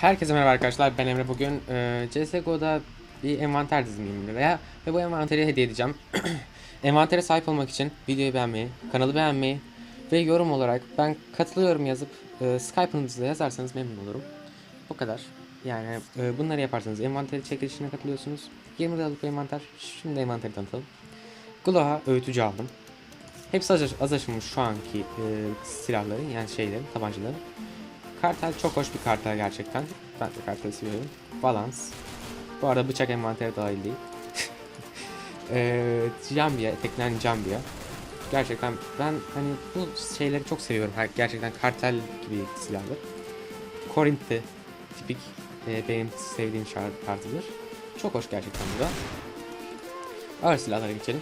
Herkese merhaba arkadaşlar ben Emre bugün e, CSGO'da bir envanter dizimliyim liraya ve bu envanteri hediye edeceğim. Envantere sahip olmak için videoyu beğenmeyi, kanalı beğenmeyi ve yorum olarak ben katılıyorum yazıp e, Skype'ınızda yazarsanız memnun olurum. Bu kadar. Yani e, bunları yaparsanız envanteri çekilişine katılıyorsunuz. 20 liralık bir envanter. Şimdi envanteri tanıtalım. Gloha öğütücü aldım. Hepsi az, az aşılmış şu anki e, silahların yani şeylerin, tabancaların. Kartel çok hoş bir kartel gerçekten. Ben de karteli seviyorum. Balans. Bu arada bıçak envanteri dahil değil. Eee Jambia, teknen Jambia. Gerçekten ben hani bu şeyleri çok seviyorum. Gerçekten kartel gibi silahlar. Korint'te tipik e, benim sevdiğim şarkı tarzıdır. Çok hoş gerçekten bu da. Ağır silahlara geçelim.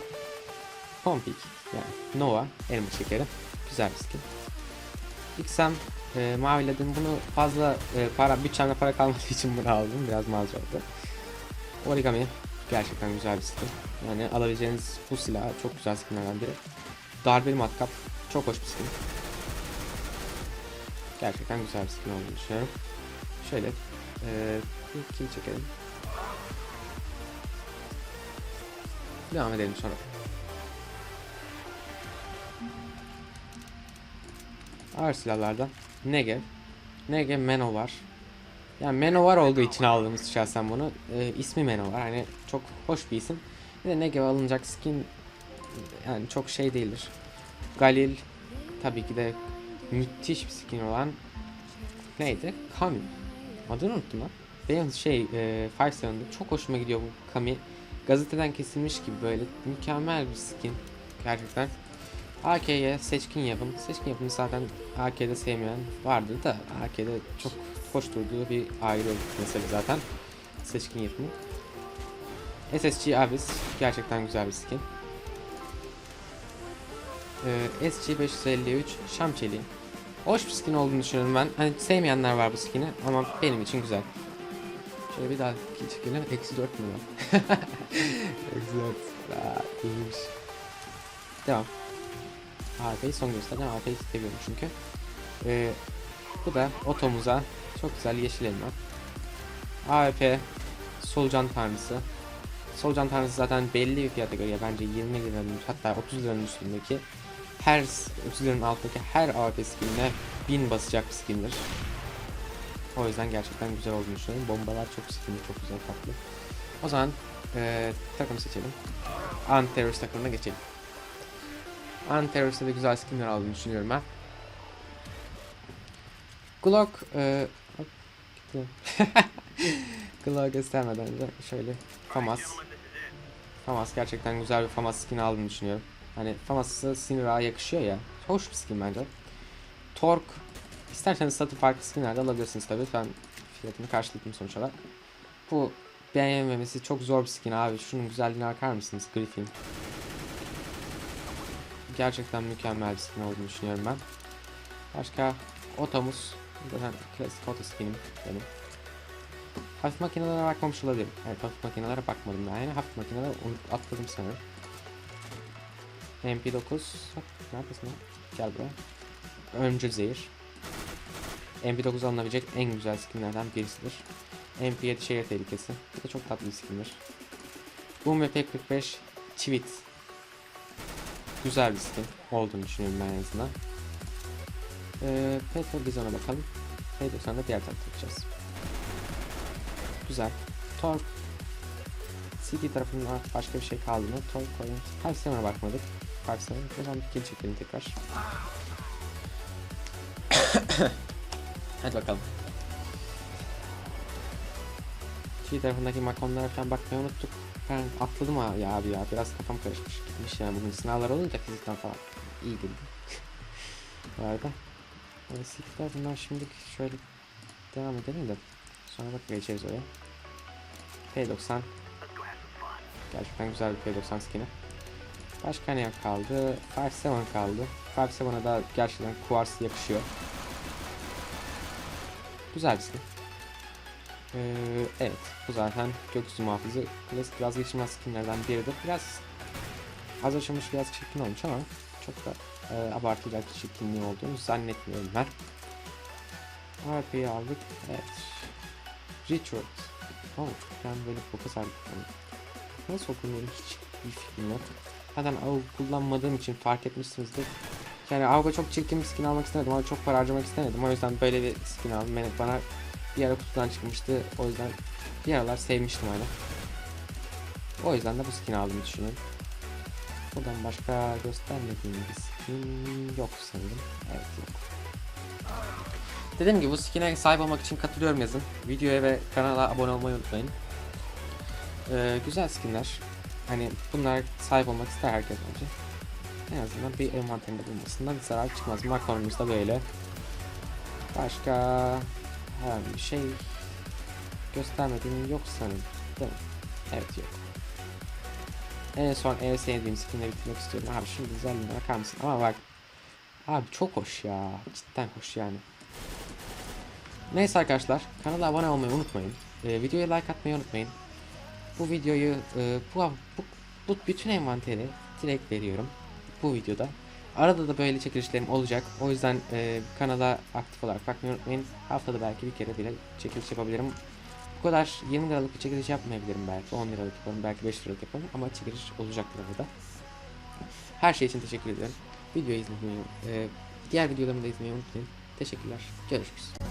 Pompik yani Nova elma şekeri. Güzel bir skin. XM e, maviledim bunu fazla e, para bütçemde para kalmadığı için bunu aldım biraz oldu. Origami gerçekten güzel bir skin. Yani alabileceğiniz bu silah çok güzel skinlerden biri. Darbeli matkap çok hoş bir skin. Gerçekten güzel bir skin olduğunu düşünüyorum. Şöyle e, bir kill çekelim. Devam edelim sonra. Ağır silahlardan Negev. Negev Manowar. Yani Manowar olduğu için aldığımız şahsen bunu. Ee, ismi Manowar. Hani çok hoş bir isim. Bir de Negev alınacak skin yani çok şey değildir. Galil tabii ki de müthiş bir skin olan neydi? Kami. Adını unuttum lan. Benim şey e, Five Seven'da çok hoşuma gidiyor bu Kami. Gazeteden kesilmiş gibi böyle mükemmel bir skin. Gerçekten. AK'ye seçkin yapım. Seçkin yapımı zaten AK'de sevmeyen vardı da AK'de çok hoş durduğu bir ayrı mesele zaten. Seçkin yapımı. SSG Abyss gerçekten güzel bir skin. Ee, SG553 Şam Çeliği. Hoş bir skin olduğunu düşünüyorum ben. Hani sevmeyenler var bu skin'i ama benim için güzel. Şöyle bir daha çekelim. Eksi 4 mü var? Eksi 4. Aa, iyiymiş. Devam. AWP'yi son gösteren AWP'yi seviyorum çünkü. Ee, bu da otomuza çok güzel yeşil elma. AWP solucan tanrısı. Solucan tanrısı zaten belli bir fiyata göre bence 20 liranın hatta 30 liranın üstündeki her 30 liranın altındaki her AWP skinine 1000 basacak bir skindir. O yüzden gerçekten güzel olduğunu düşünüyorum. Bombalar çok skinli, çok güzel tatlı. O zaman eee takım seçelim. Anti-terörist takımına geçelim. Anti-teröriste de güzel skinler aldığını düşünüyorum ben. Glock eee hop. Glock göstermeden önce şöyle FAMAS FAMAS gerçekten güzel bir FAMAS skin aldığını düşünüyorum. Hani FAMAS'ı Sinira'ya yakışıyor ya. Hoş bir skin bence. Torque İsterseniz satıp farklı skinlerde alabilirsiniz tabii. Ben fiyatını karşıladım sonuç olarak. Bu beğenmemesi çok zor bir skin abi. Şunun güzelliğine bakar mısınız? Griffin. Gerçekten mükemmel bir skin olduğunu düşünüyorum ben. Başka Otomus. Zaten klasik Oto skinim benim. Hafif makinelere bakmamış olabilirim. Evet hafif makinelere bakmadım daha yani. Hafif makineler unut- atladım sanırım. MP9. Hop, Neredesin lan? Gel buraya. Öncü zehir. MP9 alınabilecek en güzel skinlerden birisidir. MP7 şehir tehlikesi. Bu da çok tatlı bir skindir. Boom ve P45 Tweet. Güzel bir skin olduğunu düşünüyorum ben en azından. Ee, Petro Bizon'a bakalım. P90'da diğer tarafta bakacağız. Güzel. Torque CD tarafından başka bir şey kaldı mı? Torque Point. Five bakmadık. O zaman bir kill çekelim tekrar. Hadi bakalım. Şey tarafındaki makamlara falan bakmayı unuttuk. Ben atladım abi ya biraz kafam karışmış gitmiş yani bugün sınavlar olunca fizikten falan iyi değildi. Bu arada. Sikler bunlar şimdilik şöyle devam edelim de sonra bak geçeriz oraya. P90 Gerçekten güzel bir P90 skin'i. Başka ne kaldı? 5-7 kaldı. 5-7'a da gerçekten Quartz yakışıyor. Güzel bir skin. Ee, evet bu zaten gökyüzü muhafızı klasik vazgeçilmez skinlerden biridir. Biraz az aşılmış biraz çirkin olmuş ama çok da e, abartılacak çirkinliği olduğunu zannetmiyorum ben. AWP'yi aldık. Evet. Richard. Oh, ben böyle boka sardım. Nasıl okunuyor hiç bir fikrim yok. Zaten AUG kullanmadığım için fark etmişsinizdir. Yani AUG'a çok çirkin bir skin almak istemedim ama çok para harcamak istemedim. O yüzden böyle bir skin aldım. Bana bir ara kutudan çıkmıştı. O yüzden bir aralar sevmiştim öyle. O yüzden de bu skin aldığımı düşünüyorum. Buradan başka göstermediğim bir skin yok sanırım. Evet yok. Dediğim gibi bu skin'e sahip olmak için katılıyorum yazın. Videoya ve kanala abone olmayı unutmayın. Ee, güzel skinler. Hani bunlar sahip olmak ister herkes bence. En azından bir envanterinde bulmasından bir zarar çıkmaz. Makronumuz da böyle. Başka herhangi bir şey göstermediğim yok sanırım. Evet yok. En son en sevdiğim skinle bitirmek istiyorum. Abi şimdi güzelliğine bakar mısın? Ama bak. Abi çok hoş ya. Cidden hoş yani. Neyse arkadaşlar. Kanala abone olmayı unutmayın. Ee, videoya like atmayı unutmayın. Bu videoyu e, bu, bu, bu bütün envanteri direkt veriyorum. Bu videoda. Arada da böyle çekilişlerim olacak. O yüzden e, kanala aktif olarak bakmayı unutmayın. Haftada belki bir kere bile çekiliş yapabilirim. Bu kadar 20 liralık bir çekiliş yapmayabilirim belki. 10 liralık yaparım, belki 5 liralık yaparım ama çekiliş olacaktır burada. Her şey için teşekkür ederim. Videoyu izlemeyi, e, diğer videolarımı da izlemeyi unutmayın. Teşekkürler. Görüşürüz.